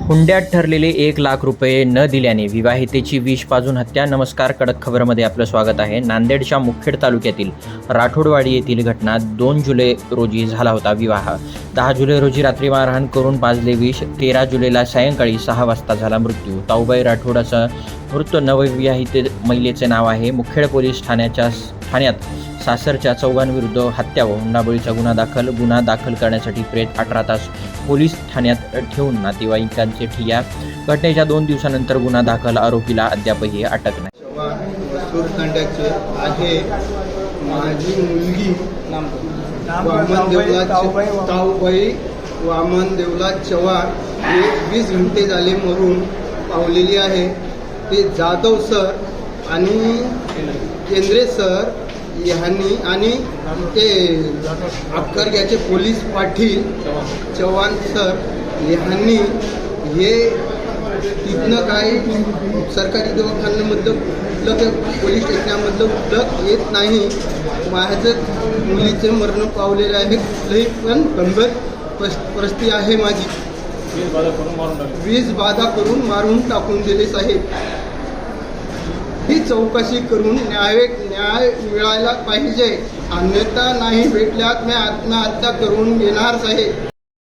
हुंड्यात ठरलेले एक लाख रुपये न दिल्याने विवाहितेची विष पाजून हत्या नमस्कार कडक खबरमध्ये आपलं स्वागत आहे. नांदेडच्या मुखेड तालुक्यातील राठोडवाडी येथील घटना दोन जुलै रोजी झाला होता विवाह. दहा जुलै रोजी रात्री मारहाण करून पाजले विष तेरा जुलैला सायंकाळी सहा वाजता झाला मृत्यू. ताऊबाई राठोडाचा मृत नवविवाहित महिलेचे नाव आहे. मुखेड पोलीस ठाण्याच्या ठाण्यात सासरच्या चौघांविरुद्ध हत्या व हुंडाबळीचा गुन्हा दाखल गुन्हा दाखल करण्यासाठी प्रेत अठरा तास पोलीस ठाण्यात ठेवून नातेवाईकांचे ठिया घटनेच्या दोन दिवसानंतर गुन्हा दाखल आरोपीला अद्यापही अटक नाही. चव्हाण सूरखंडाचे आहे माझी मुलगी वामन. देवला ताऊबाई वामन देवला चव्हाण हे वीस घंटे झाले मरून पावलेली आहे. ते जाधव सर आणि केंद्रे सर ह्यांनी आणि ते अक्करग्याचे पोलीस पाटील चव्हाण सर ह्यांनी हे तिथनं काही सरकारी दवाखान्यामधलं कुठलं ते पोलीस स्टेशनामधलं कुठलं येत नाही. माझं मुलीचे मरण पावलेले आहे. कुठलंही पण गंभीर परिस्थिती आहे माझी. वीज बाधा करून मारून टाकून दिले साहेब. ही चौकशी करून न्याय न्याय मिळायला पाहिजे. अन्यथा नाही भेटल्यात मी आत्महत्या करून घेणार साहेब